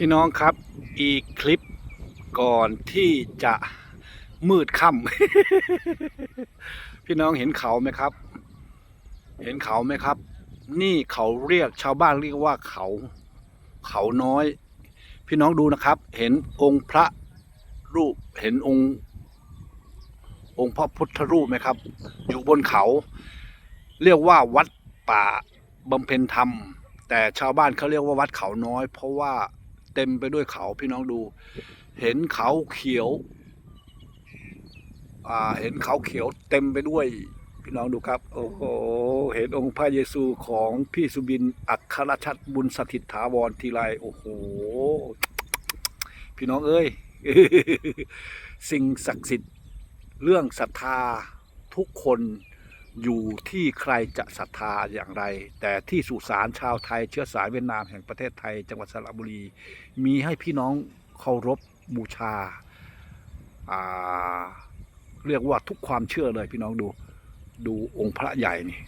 พี่น้องครับ อีกคลิปก่อนที่จะมืดค่ำ พี่น้องเห็นเขาไหมครับ เห็นเขาไหมครับ นี่เขาเรียกชาวบ้านเรียกว่าเขา เขาน้อย พี่น้องดูนะครับ เห็นองค์พระรูป เห็นองค์ องค์พระพุทธรูปไหมครับ อยู่บนเขา เรียกว่าวัดป่าบำเพ็ญธรรม แต่ชาวบ้านเขาเรียกว่าวัดเขาน้อย เพราะว่า เต็มไปด้วยเขาพี่น้องดู เห็นเขาเขียวอ่าเห็นเขาเขียวเต็มไปด้วย พี่น้องดูครับ โอ้โหเห็นองค์พระเยซูของพี่สุบินอัครชัดบุญสถิตถาวรทีไรโอ้โหพี่น้องเอ้ยสิ่งศักดิ์สิทธิ์เรื่องศรัทธาทุกคน อยู่ที่ใครจะศรัทธาอย่างไร แต่ที่สุสานชาวไทยเชื้อสายเวียดนามแห่งประเทศไทย จังหวัดสระบุรี มีให้พี่น้องเคารพบูชาาเรียกว่าทุกความเชื่อเลยพี่น้องดู ดูองค์พระใหญ่นี่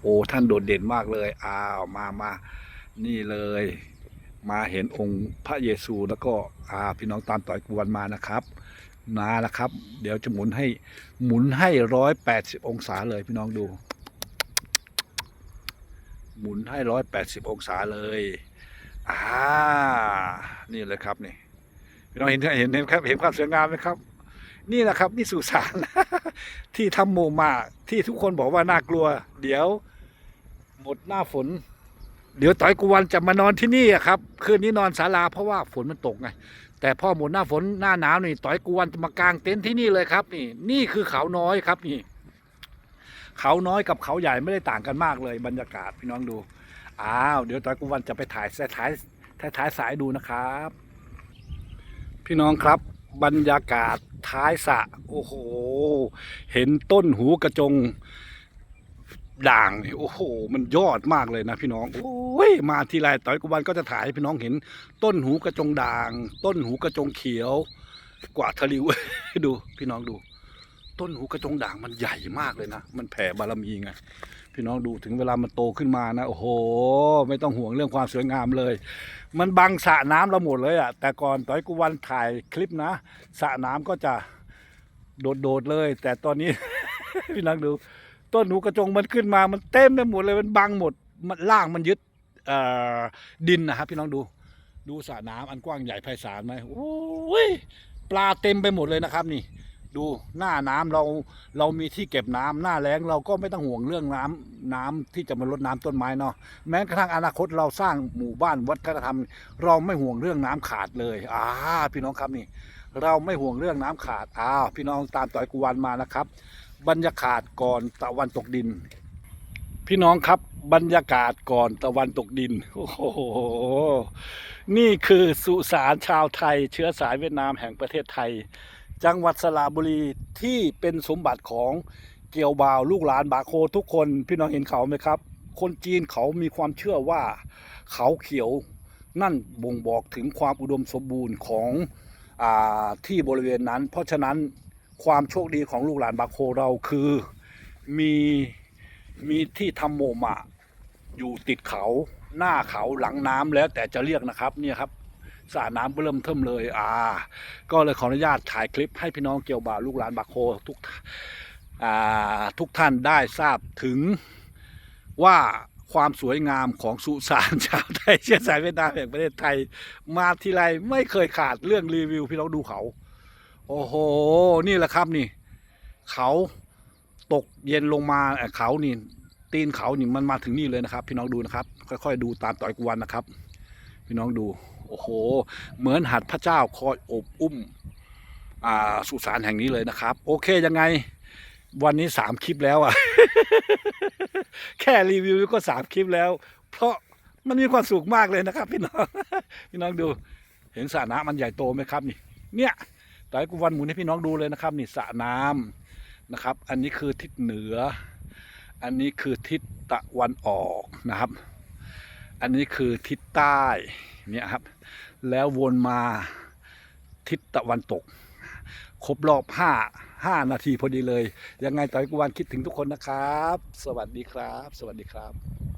โอ้ท่านโดดเด่นมากเลยอ้าวมามานี่เลย มาเห็นองค์พระเยซูแล้วก็อ่าพี่น้องตามต่อยกวนมานะครับ มาแล้วครับ เดี๋ยวจะหมุนให้หมุนให้ร้อยแปดสิบองศาเลยพี่น้องดู หมุนให้ร้อยแปดสิบองศาเลยอ่านี่เลยครับนี่พี่น้องเห็นเห็นเห็นครับเห็นความสวยงามไหมครับ นี่แหละครับ นี่สุสานที่ทำโมมาที่ทุกคนบอกว่าน่ากลัว เดี๋ยวหมดหน้าฝน เดี๋ยวต่อยกุวันจะมานอนที่นี่อะครับ คืนนี้นอนศาลาเพราะว่าฝนมันตกไง แต่พ่อหมดหน้าฝนหน้าหนาวนี่ต่อยกุวันจะมากางเต็นท์ที่นี่เลยครับ นี่ นี่คือเขาน้อยครับนี่ เขาน้อยกับเขาใหญ่ไม่ได้ต่างกันมากเลยบรรยากาศพี่น้องดูอ้าวเดี๋ยวต่อยกุวันจะไปถ่ายท้ายท้ายท้ายสายดูนะครับ พี่น้องครับบรรยากาศท้ายสะโอ้โห เห็นต้นหูกระจง ด่างนี่โอ้โห มันยอดมากเลยนะพี่น้องโอ้ยมาทีไรต่อยกุบันก็จะถ่ายให้พี่น้องเห็น ต้นหูกระจงด่าง ต้นหูกระจงเขียว กว่าทะลิวดูพี่น้องดู ต้นหูกระจงด่างมันใหญ่มากเลยนะมันแผ่บารมีไงพี่น้องดูถึงเวลามันโตขึ้นมานะโอ้โห ไม่ต้องห่วงเรื่องความสวยงามเลย มันบังสระน้ำเราหมดเลยอะแต่ก่อนต่อยกุวันถ่ายคลิปนะสระน้ำก็จะโดดๆเลย แต่ตอนนี้ พี่น้องดู ต้นหูกระจงมันขึ้นมามันเต็มไปหมดเลยมันบังหมดมันล่างมันยึดดินนะครับพี่น้องดู ดูสระน้ำอันกว้างใหญ่ไพศาลไหมโอ้ยปลาเต็มไปหมดเลยนะครับนี่ ดูหน้าน้ำเราเรามีที่เก็บน้ำหน้าแล้งเราก็ไม่ต้องห่วงเรื่องน้ำน้ำที่จะมาลดน้ำต้นไม้เนาะแม้กระทั่งอนาคตเราสร้างหมู่บ้านวัฒนธรรม เราไม่ห่วงเรื่องน้ำขาดเลยอ่าพี่น้องครับนี่ เราไม่ห่วงเรื่องน้ำขาดอ้าวพี่น้องตามต่อยกุวันมานะครับ บรรยากาศก่อนตะวันตกดิน พี่น้องครับบรรยากาศก่อนตะวันตกดิน โอ้โห นี่คือสุสานชาวไทย เชื้อสายเวียดนามแห่งประเทศไทย จังหวัดสระบุรีที่เป็นสมบัติของเกี่ยวบ่าวลูกหลานบาโคทุกคน พี่น้องเห็นเขาไหมครับ คนจีนเขามีความเชื่อว่าเขาเขียวนั่นบ่งบอกถึงความอุดมสมบูรณ์ของอที่บริเวณนั้น เพราะฉะนั้น ความโชคดีของลูกหลานบาโคเราคือมีมีที่ทำโมมะ อยู่ติดเขาหน้าเขาหลังน้ำแล้วแต่จะเรียกนะครับเนี่ยครับสระน้ำเริ่มเทิมเลย อ่า ก็เลยขออนุญาตถ่ายคลิปให้พี่น้องเกี่ยวบ่าวลูกหลานบาโคทุกอ่าทุกท่านได้ทราบถึงว่าความสวยงามของสุสานชาวไทยเชื้อสายเวียดนามแห่งประเทศไทย มาทีไรไม่เคยขาดเรื่องรีวิวพี่น้องดูเขา โอ้โห นี่แหละครับนี่ เขาตกเย็นลงมาเขานี่ตีนเขานี่มันมาถึงนี่เลยนะครับ พี่น้องดูนะครับ ค่อยๆดูตามต่อยกวนนะครับ พี่น้องดู โอ้โห เหมือนหัดพระเจ้าคอยอบอุ้มอ่าสุสานแห่งนี้เลยนะครับ โอเคยังไง วันนี้สามคลิปแล้วอะแค่รีวิวก็สามคลิปแล้ว เพราะมันมีความสุขมากเลยนะครับ พี่น้อง พี่น้องดู เห็นสระน้ำมันใหญ่โตไหมครับนี่ เนี่ย ต่อยกูวันหมุนให้พี่น้องดูเลยนะครับ นี่สระน้ำนะครับ อันนี้คือทิศเหนือ อันนี้คือทิศตะวันออกนะครับ อันนี้คือทิศใต้เนี่ยครับ แล้ววนมาทิศตะวันตก ครบรอบห้าห้านาทีพอดีเลย ยังไงต่อยกูวันคิดถึงทุกคนนะครับ สวัสดีครับ สวัสดีครับ